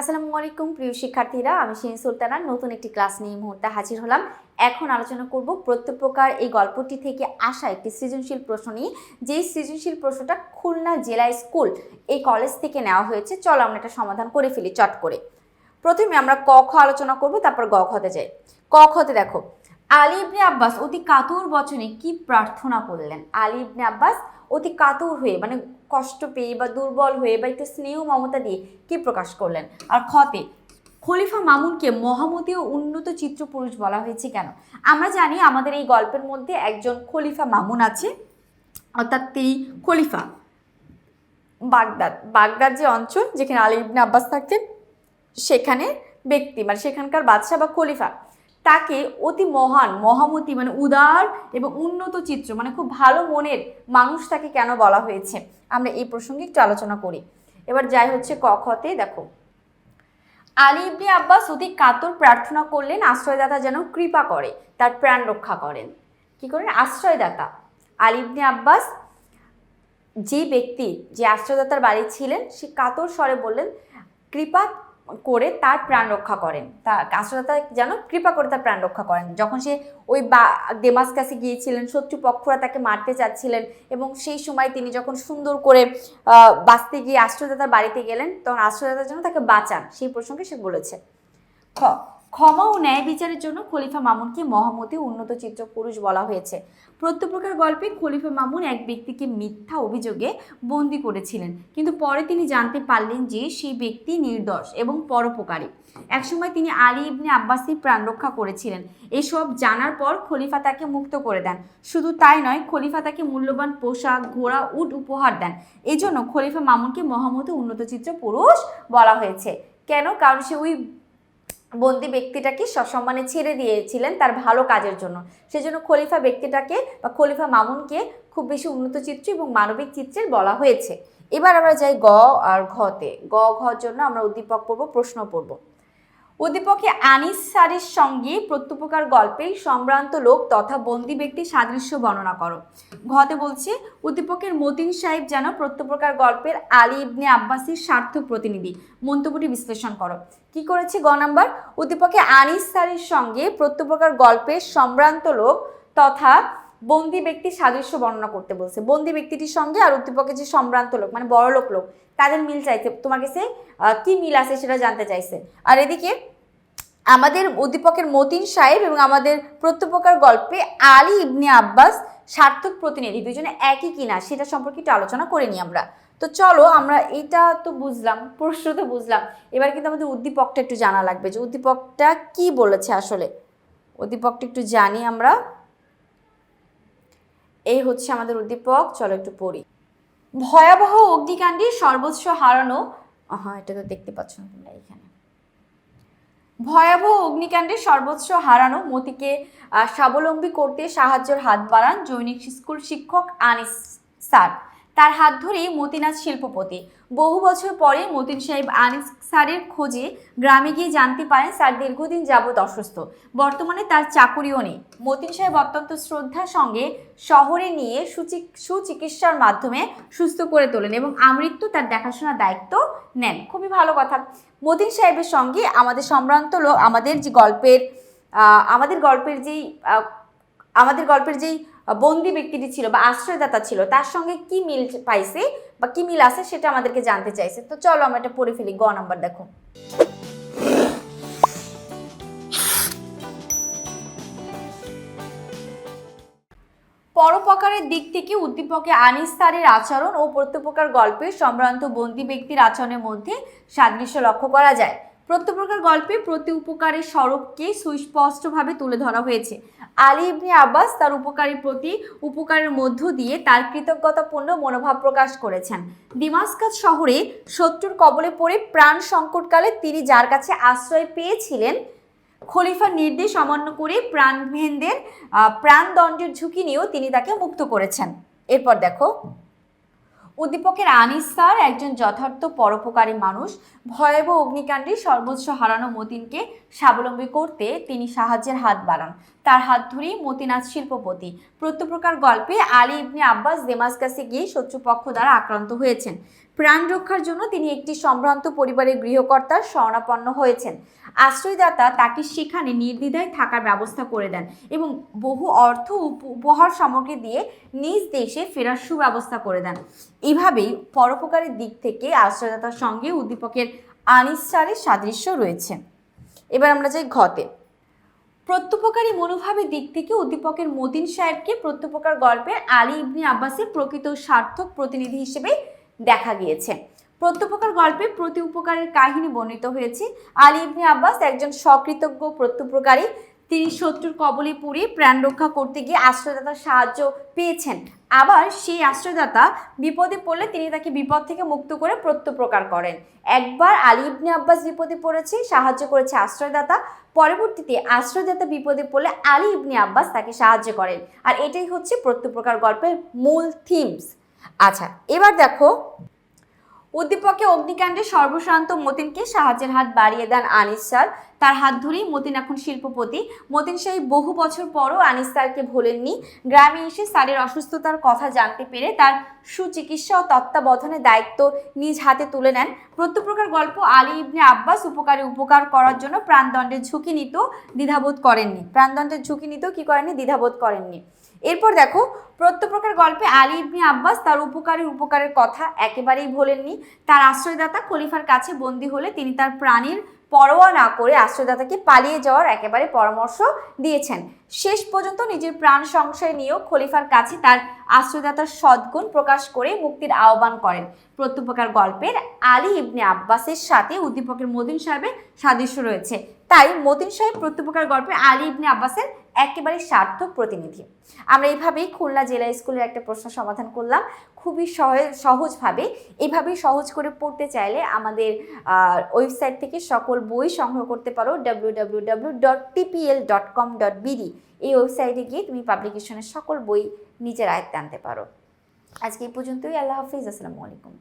আসসালামু আলাইকুম, প্রিয় শিক্ষার্থীরা। আমি শিন সুলতানা, নতুন একটি ক্লাস নিয়ে মুহূর্তে হাজির হলাম। এখন আলোচনা করব প্রত্যপ্রকার এই গল্পটি থেকে আসা একটি সৃজনশীল প্রশ্ন নিয়ে। যেই সৃজনশীল প্রশ্নটা খুলনা জেলা স্কুল এই কলেজ থেকে নেওয়া হয়েছে, চলো আমরা এটা সমাধান করে ফেলি চট করে। প্রথমে আমরা ক, খ আলোচনা করব, তারপর গ খতে যাই। ক খতে দেখো, আলী ইবনে আব্বাস অতি কাতর বচনে কি প্রার্থনা করলেন? আলী ইবনে আব্বাস অতি কাতর হয়ে মানে কষ্ট পেয়ে বা দুর্বল হয়ে বা একটু স্নেহ মমতা দিয়ে কি প্রকাশ করলেন? আর খতে খলিফা মামুনকে মহামতি ও উন্নত চিত্রপুরুষ বলা হয়েছে কেন? আমরা জানি আমাদের এই গল্পের মধ্যে একজন খলিফা মামুন আছে, অর্থাৎ তিনি খলিফা। বাগদাদ বাগদাদ যে অঞ্চল, যেখানে আলী আব্বাস থাকতেন, সেখানে ব্যক্তি মানে সেখানকার বাদশাহ বা খলিফা। তাকে অতি মহান, মহামতি মানে উদার এবং উন্নত চিত্র মানে খুব ভালো মনের মানুষ তাকে কেন বলা হয়েছে? আমরা এই প্রসঙ্গে একটু আলোচনা করি। এবার যাই হচ্ছে কখতে দেখো। আলী ইবনে আব্বাস অতি কাতর প্রার্থনা করলেন, আশ্রয়দাতা যেন কৃপা করে, তার প্রাণ রক্ষা করেন। কি করেন? আশ্রয়দাতা। আলী ইবনে আব্বাস যে ব্যক্তি, যে আশ্রয়দাতার বাড়ি ছিলেন, সে কাতর স্বরে বললেন, কৃপা করে তার প্রাণ রক্ষা করেন। তা আশ্রয়দাতা যেন কৃপা করে তার প্রাণ রক্ষা করেন। যখন সে ওই বা দেমাস কাছে গিয়েছিলেন, শত্রুপক্ষরা তাকে মারতে চাচ্ছিলেন এবং সেই সময় তিনি যখন সুন্দর করে বাঁচতে গিয়ে আশ্রয়দাতার বাড়িতে গেলেন, তখন আশ্রয়দাতা যেন তাকে বাঁচান, সেই প্রসঙ্গে সে বলেছে। খ ক্ষমা ও ন্যায় বিচারের জন্য খলিফা মামুনকে মহামতি উন্নত চিত্র পুরুষ বলা হয়েছে। প্রত্যেক গল্পে খলিফা মামুন এক ব্যক্তিকে মিথ্যা অভিযোগে বন্দি করেছিলেন। কিন্তু পরে তিনি জানতে পারলেন যে সেই ব্যক্তি নির্দোষ এবং পরোপকারী। একসময় তিনি আলী ইবনে আব্বাসীর প্রাণ রক্ষা করেছিলেন। এসব জানার পর খলিফা তাকে মুক্ত করে দেন। শুধু তাই নয়, খলিফা তাকে মূল্যবান পোশাক, ঘোড়া, উট উপহার দেন। এজন্য খলিফা মামুনকে মহামতি উন্নত চিত্র পুরুষ বলা হয়েছে। কেন? কারণ সে ওই বন্দি ব্যক্তিটাকে সসম্মানে ছেড়ে দিয়েছিলেন তার ভালো কাজের জন্য। সেজন্য খলিফা ব্যক্তিটাকে বা খলিফা মামুনকে খুব বেশি উন্নত চিত্র এবং মানবিক চিত্রের বলা হয়েছে। এবার আমরা যাই গ আর ঘতে গ ঘর জন্য আমরা উদ্দীপক পড়ব, প্রশ্ন পড়ব। উদ্দীপকে আনিস সারির সঙ্গে প্রত্যুপকার গল্পের সম্ভ্রান্ত লোক তথা বন্দি ব্যক্তির সাদৃশ্য বর্ণনা করো। ঘতে বলছে, উদ্দীপকের মতিন সাহেব যেন প্রত্যুপকার গল্পের আলী ইবনে আব্বাসীর সার্থক প্রতিনিধি। মন্তব্যটি বিশ্লেষণ করো। কি করেছে গ নাম্বার? উদ্দীপকে আনিস সারির সঙ্গে প্রত্যুপকার গল্পের সম্ভ্রান্ত লোক তথা বন্দি ব্যক্তির সাদৃশ্য বর্ণনা করতে বলছে। বন্দি ব্যক্তিটির সঙ্গে আর উদ্দীপকের যে সম্ভ্রান্ত লোক মানে বড় লোক, তাদের মিল চাইছে। তোমার কাছে কি মিল আছে সেটা জানতে চাইছে। আর এদিকে আমাদের উদ্দীপকের মতিন সাহেব এবং আমাদের প্রত্যুপকার গল্পে আলী ইবনে আব্বাস সার্থক প্রতিনিধি, দুজনে একই কিনা সেটা সম্পর্কে একটু আলোচনা করে নিই আমরা। তো চলো, আমরা এটা তো বুঝলাম, প্রশ্ন তো বুঝলাম। এবার কিন্তু আমাদের উদ্দীপকটা একটু জানা লাগবে যে উদ্দীপকটা কি বলেছে আসলে? উদ্দীপকটা একটু জানি আমরা। এই হচ্ছে আমাদের উদ্দীপক, চলো একটু পড়ি। ভয়াবহ অগ্নিকাণ্ডে সর্বস্ব হারানো হ্যাঁ এটা তো দেখতে পাচ্ছ না তোমরা এখানে। ভয়াবহ অগ্নিকাণ্ডে সর্বোচ্চ হারানো মতিকে স্বাবলম্বী করতে সাহায্যের হাত বাড়ান জৈনিক স্কুল শিক্ষক আনিস স্যার। তার হাত ধরেই মতিনাথ শিল্পপতি। বহু বছর পরে মতিন সাহেব আনিস স্যারের খোঁজে গ্রামে গিয়ে জানতে পারেন স্যার দীর্ঘদিন যাবৎ অসুস্থ। বর্তমানে তার চাকুরিও নেই। মতিন সাহেব অত্যন্ত শ্রদ্ধার সঙ্গে শহরে নিয়ে সুচিক- সুচিকিৎসার মাধ্যমে সুস্থ করে তোলেন এবং আমৃত্যু তার দেখাশোনার দায়িত্ব নেন। খুবই ভালো কথা। মতিন সাহেবের সঙ্গে আমাদের সম্ভ্রান্ত লোক, আমাদের যে গল্পের আমাদের গল্পের যেই আমাদের গল্পের যেই বন্দি ব্যক্তিটি ছিল বা আশ্রয়দাতা ছিল, তার সঙ্গে কি মিল পাইছে বা কি মিল আছে সেটা আমাদেরকে জানতে চাইছে। তো চলো আমরা এটা পড়ে ফেলি, গ নাম্বার দেখো। পরোপকারের দিক থেকে উদ্দীপকে আনিস স্যারের আচরণ ও প্রত্যুপকার গল্পে সম্ভ্রান্ত বন্দি ব্যক্তির আচরণের মধ্যে সাদৃশ্য লক্ষ্য করা যায়। প্রত্যুপকার গল্পে প্রতি উপকারের স্বরূপকে সুস্পষ্টভাবে তুলে ধরা হয়েছে। আলী ইবনে আব্বাস তার উপকারীর প্রতি উপকারের মধ্য দিয়ে তার কৃতজ্ঞতাপূর্ণ মনোভাব প্রকাশ করেছেন। দিমাসকাত শহরে শত্রুর কবলে পড়ে প্রাণ সংকটকালে তিনি যার কাছে আশ্রয় পেয়েছিলেন, খলিফার নির্দেশ অমান্য করে প্রাণভেনদের প্রাণদণ্ডের ঝুঁকি নিয়েও তিনি তাকে মুক্ত করেছেন। এরপর দেখো। উদ্দীপকের আনিস স্যার, একজন যথার্থ পরোপকারী মানুষ, ভয়াবহ অগ্নিকাণ্ডে সর্বোচ্চ হারানো মতিনকে স্বাবলম্বী করতে তিনি সাহায্যের হাত বাড়ান। তার হাত ধরেই মতিন আজ শিল্পপতি। প্রত্যপ্রকার গল্পে আলী ইবনে আব্বাস দেমাসকাসে গিয়ে শত্রুপক্ষ দ্বারা আক্রান্ত হয়েছেন। প্রাণ রক্ষার জন্য তিনি একটি সম্ভ্রান্ত পরিবারের গৃহকর্তার শরণাপন্ন হয়েছেন। আশ্রয়দাতা তাকে সেখানে নির্দ্বিধায় থাকার ব্যবস্থা করে দেন এবং বহু অর্থ উপ- উপহার সামগ্রী দিয়ে নিজ দেশে ফেরার সুব্যবস্থা করে দেন। এভাবেই পরোপকারের দিক থেকে আশ্রয়দাতার সঙ্গে উদ্দীপকের আনিসারের সাদৃশ্য রয়েছে। এবার আমরা যাই ঘতে প্রত্যুপকারী মনোভাবের দিক থেকে উদ্দীপকের মতিন সাহেবকে প্রত্যুপকার গল্পের আলী ইবনি আব্বাসের প্রকৃত সার্থক প্রতিনিধি হিসেবে দেখা গিয়েছে। প্রত্যুপকার গল্পে প্রতি উপকারের কাহিনী বর্ণিত হয়েছে। আলী ইবনি আব্বাস একজন সকৃতজ্ঞ প্রত্যুপকারী। তিনি শত্রুর কবলে পড়ে প্রাণ রক্ষা করতে গিয়ে আশ্রয়দাতার সাহায্য পেয়েছেন। আবার সেই আশ্রয়দাতা বিপদে পড়লে তিনি তাকে বিপদ থেকে মুক্ত করে প্রত্যপ্রকার করেন। একবার আলী ইবনে আব্বাস বিপদে পড়েছে, সাহায্য করেছে আশ্রয়দাতা। পরবর্তীতে আশ্রয়দাতা বিপদে পড়লে আলী ইবনে আব্বাস তাকে সাহায্য করেন। আর এটাই হচ্ছে প্রত্যপ্রকার গল্পের মূল থিমস আচ্ছা এবার দেখো উদ্দীপকে অগ্নিকাণ্ডে সর্বশান্ত মতিনকে সাহায্যের হাত বাড়িয়ে দেন আনিস স্যার। তার হাত ধরেই মতিন এখন শিল্পপতি। মতিন সাহেব বহু বছর পরও আনিস স্যারকে ভোলেননি। গ্রামে এসে স্যারের অসুস্থতার কথা জানতে পেরে তার সুচিকিৎসা ও তত্ত্বাবধানের দায়িত্ব নিজ হাতে তুলে নেন। প্রত্যপ্রকার গল্প আলী ইবনে আব্বাস উপকারে উপকার করার জন্য প্রাণদণ্ডের ঝুঁকি নিত দ্বিধাবোধ করেননি। প্রাণদণ্ডের ঝুঁকি নিতেও কি করেননি? দ্বিধাবোধ করেননি। এরপর দেখো প্রত্যপ্রকার গল্পে আলী ইবনে আব্বাস তার উপকারী উপকারের কথা একেবারেই ভোলেননি। তার আশ্রয়দাতা খলিফার কাছে বন্দী হলে তিনি তার প্রাণীর পরোয়া না করে আশ্রয়দাতাকে পালিয়ে যাওয়ার একেবারে পরামর্শ দিয়েছেন। শেষ পর্যন্ত নিজের প্রাণ সংশয় নিয়েও খলিফার কাছে তার আশ্রয়দাতার সদ্গুণ প্রকাশ করে মুক্তির আহ্বান করেন। প্রত্যুপকার গল্পের আলী ইবনে আব্বাসের সাথে উদ্দীপকের মদিন সাহেবের সাদৃশ্য রয়েছে। তাই মতিন সাহেব প্রত্যুপকার গল্পে আলী ইবনে আব্বাসের একেবারে সার্থক প্রতিনিধি। আমরা এইভাবেই খুলনা জেলা স্কুলের একটা প্রশ্ন সমাধান করলাম। খুবই সহজ, সহজভাবে এভাবেই সহজ করে পড়তে চাইলে আমাদের ওয়েবসাইট থেকে সকল বই সংগ্রহ করতে পারো W dot TPL dot com dot এই ওয়েবসাইটে গিয়ে তুমি পাবলিকেশনের সকল বই নিজের আয়ত্তে আনতে পারো। আজকে এই পর্যন্তই। আল্লাহ হাফিজ। আসসালামু আলাইকুম।